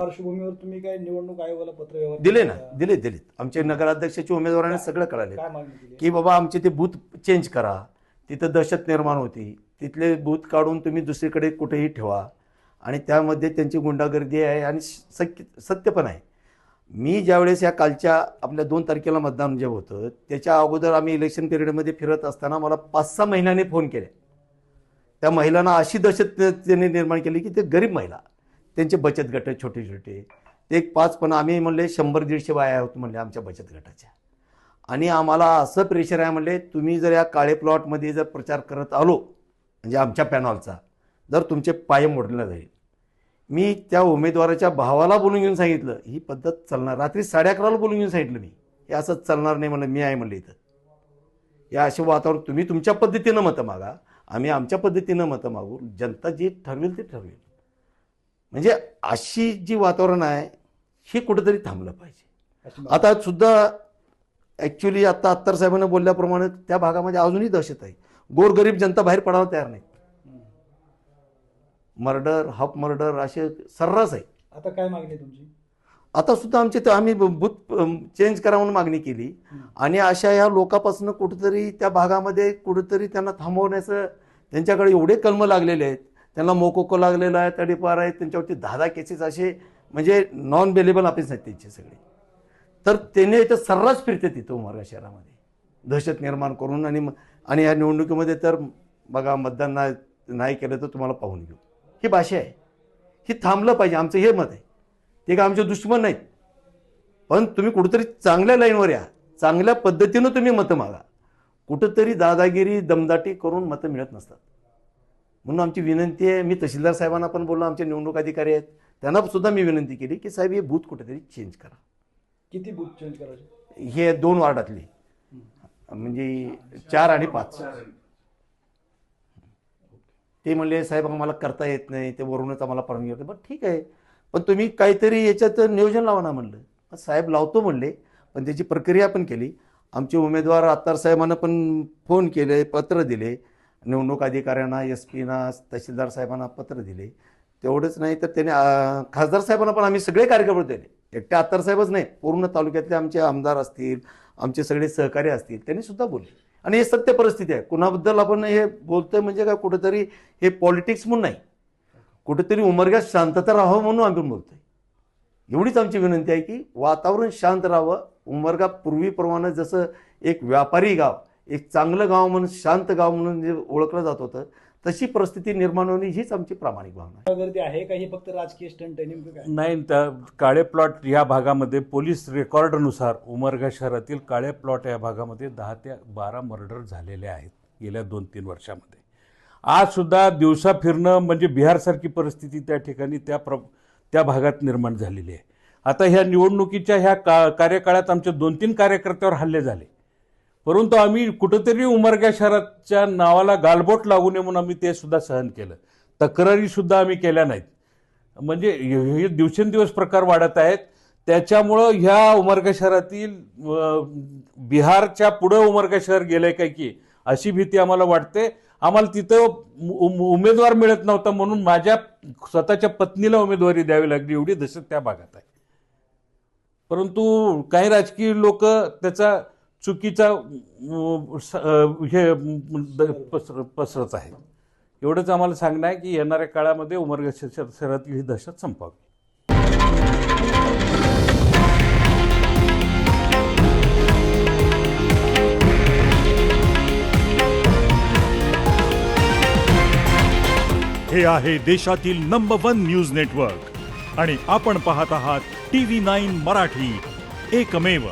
पार्श्वभूमीवर तुम्ही काय निवडणूक आयोगाला पत्र व्यवहार दिले ना? दिले दिलेत आमचे नगराध्यक्षाचे उमेदवारांनी सगळं कळाले. काय मागणी केली? की बाबा आमचे ते बूथ चेंज करा. तिथं दहशत निर्माण होती. तिथले बूथ काढून तुम्ही दुसरीकडे कुठेही ठेवा. आणि त्यामध्ये त्यांची गुंडागर्दी आहे आणि सत्य सत्य पण आहे. मी ज्यावेळेस या कालच्या आपल्या दोन तारखेला मतदान जे होतं त्याच्या अगोदर आम्ही इलेक्शन पिरियडमध्ये फिरत असताना मला पाच सहा महिन्यांनी फोन केले. त्या महिलांना अशी दहशत त्यांनी निर्माण केली की ते गरीब महिला. त्यांचे बचत गट छोटे छोटे. ते एक पाच पण आम्ही म्हणले शंभर दीडशे बाया आहोत म्हणले आमच्या बचत गटाच्या. आणि आम्हाला असं प्रेशर आहे म्हणले तुम्ही जर या काळे प्लॉटमध्ये जर प्रचार करत आलो म्हणजे आमच्या पॅनॉलचा जर तुमचे पाय मोडले जाईल मी त्या उमेदवाराच्या भावाला बोलून घेऊन सांगितलं ही पद्धत चालणार. रात्री साडे अकराला बोलून घेऊन सांगितलं मी. हे असंच चालणार नाही म्हणलं मी आहे म्हणलं इथं. या असे वातावरण तुम्ही तुमच्या पद्धतीनं मतं मागा आम्ही आमच्या पद्धतीनं मतं मागू जनता जे ठरवेल ते ठरवेल. म्हणजे अशी जी वातावरण आहे हे कुठेतरी थांबलं पाहिजे. आता सुद्धा ॲक्च्युली आता अत्तर साहेबांना बोलल्याप्रमाणे त्या भागामध्ये अजूनही दहशत आहे. गोरगरीब जनता बाहेर पडायला तयार नाही. मर्डर हाफ मर्डर असे सर्रास आहे. आता काय मागणी तुमची? आता सुद्धा आमचे आम्ही बूथ चेंज करा म्हणून मागणी केली. आणि अशा या लोकांपासून कुठेतरी त्या भागामध्ये कुठेतरी त्यांना थांबवण्याचं त्यांच्याकडे एवढे कलम लागलेले आहेत. त्यांना मोकोको लागलेला आहे तडीपार आहे त्यांच्यावरती दहा दहा केसेस असे म्हणजे नॉन बेलेबल ऑफिस आहेत त्यांचे सगळे. तर त्याने इथं सर्रास फिरते तिथं उमरगा शहरामध्ये. दहशत निर्माण करून आणि आणि या निवडणुकीमध्ये तर बघा मतदान नाही नाही केलं तर तुम्हाला पाहून घेऊ. ही भाषा आहे. ही थांबलं पाहिजे आमचं हे मत आहे. ते काय आमचे दुश्मन नाहीत. पण तुम्ही कुठंतरी चांगल्या लाईनवर या. चांगल्या पद्धतीनं तुम्ही मतं मागा. कुठंतरी दादागिरी दमदाटी करून मतं मिळत नसतात. म्हणून आमची विनंती आहे मी तहसीलदार साहेबांना पण बोललो आमचे निवडणूक अधिकारी आहेत त्यांना सुद्धा मी विनंती केली की साहेब हे बूथ कुठेतरी चेंज करा. किती बूथ चेंज करायचे? हे दोन वार्डातले. म्हणजे चार आणि पाच. ते म्हणले साहेब आम्हाला करता येत नाही ते वरूनच आम्हाला परवानगी होते बरं ठीक आहे. पण तुम्ही काहीतरी याच्यात नियोजन लावा ना म्हणलं. मग साहेब लावतो म्हणले पण त्याची प्रक्रिया पण केली. आमचे उमेदवार आत्तार साहेबांना पण फोन केले पत्र दिले. निवडणूक अधिकाऱ्यांना एस पीना तहसीलदार साहेबांना पत्र दिले. तेवढंच नाही तर त्याने खासदार साहेबांना पण आम्ही सगळे कार्यक्रम दिले. एकटे आत्तार साहेबच नाही पूर्ण तालुक्यातले आमचे आमदार असतील आमचे सगळे सहकारी असतील त्यांनी सुद्धा बोलले. आणि हे सत्य परिस्थिती आहे. कुणाबद्दल आपण हे बोलतोय म्हणजे काय कुठेतरी हे पॉलिटिक्स म्हणून नाही. कुठेतरी उमरग्यात शांतता राहावं म्हणून आम्ही बोलतोय. एवढीच आमची विनंती आहे की वातावरण शांत राहावं. उमरगा पूर्वीप्रमाणे जसं एक व्यापारी गाव एक चांगलं गाव म्हणून शांत गाव म्हणून जे ओळखलं जात होतं तशी परिस्थिती निर्माण होणे हीच आमची प्रामाणिक भावना आहे. गर्दी आहे का? ही फक्त राजकीय स्टंट नाही त्या काळे प्लॉट या भागामध्ये पोलीस रेकॉर्डनुसार उमरगा शहरातील काळे प्लॉट या भागामध्ये दहा ते बारा मर्डर झालेले आहेत गेल्या दोन तीन वर्षामध्ये. आज सुद्धा दिवसा फिरणं म्हणजे बिहारसारखी परिस्थिती त्या ठिकाणी त्या प्र त्या भागात निर्माण झालेली आहे. आता ह्या निवडणुकीच्या ह्या का कार्यकाळात आमच्या दोन तीन कार्यकर्त्यावर हल्ले झाले. परंतु आम्ही कुठंतरी उमरगा शहराच्या नावाला गालबोट लागू नये म्हणून आम्ही ते सुद्धा सहन केलं. तक्रारीसुद्धा आम्ही केल्या नाहीत. म्हणजे हे दिवसेंदिवस प्रकार वाढत आहेत. त्याच्यामुळं ह्या उमरगा शहरातील बिहारच्या पुढं उमरगा शहर गेलंय काय की अशी भीती आम्हाला वाटते. आम्हाला तिथं उ- उमेदवार मिळत नव्हता म्हणून माझ्या स्वतःच्या पत्नीला उमेदवारी द्यावी लागली. एवढी दहशत त्या भागात आहे. परंतु काही राजकीय लोक त्याचा चुकीचा स- हे द- पसर पसरत आहे. एवढंच आम्हाला सांगणं आहे की येणाऱ्या काळामध्ये उमरगा शहर- शहरातील ही दहशत संपावी हे आहे देशातील नंबर वन न्यूज नेटवर्क आणि आपण पाहत आहात टी व्ही नाईन मराठी. एकमेव.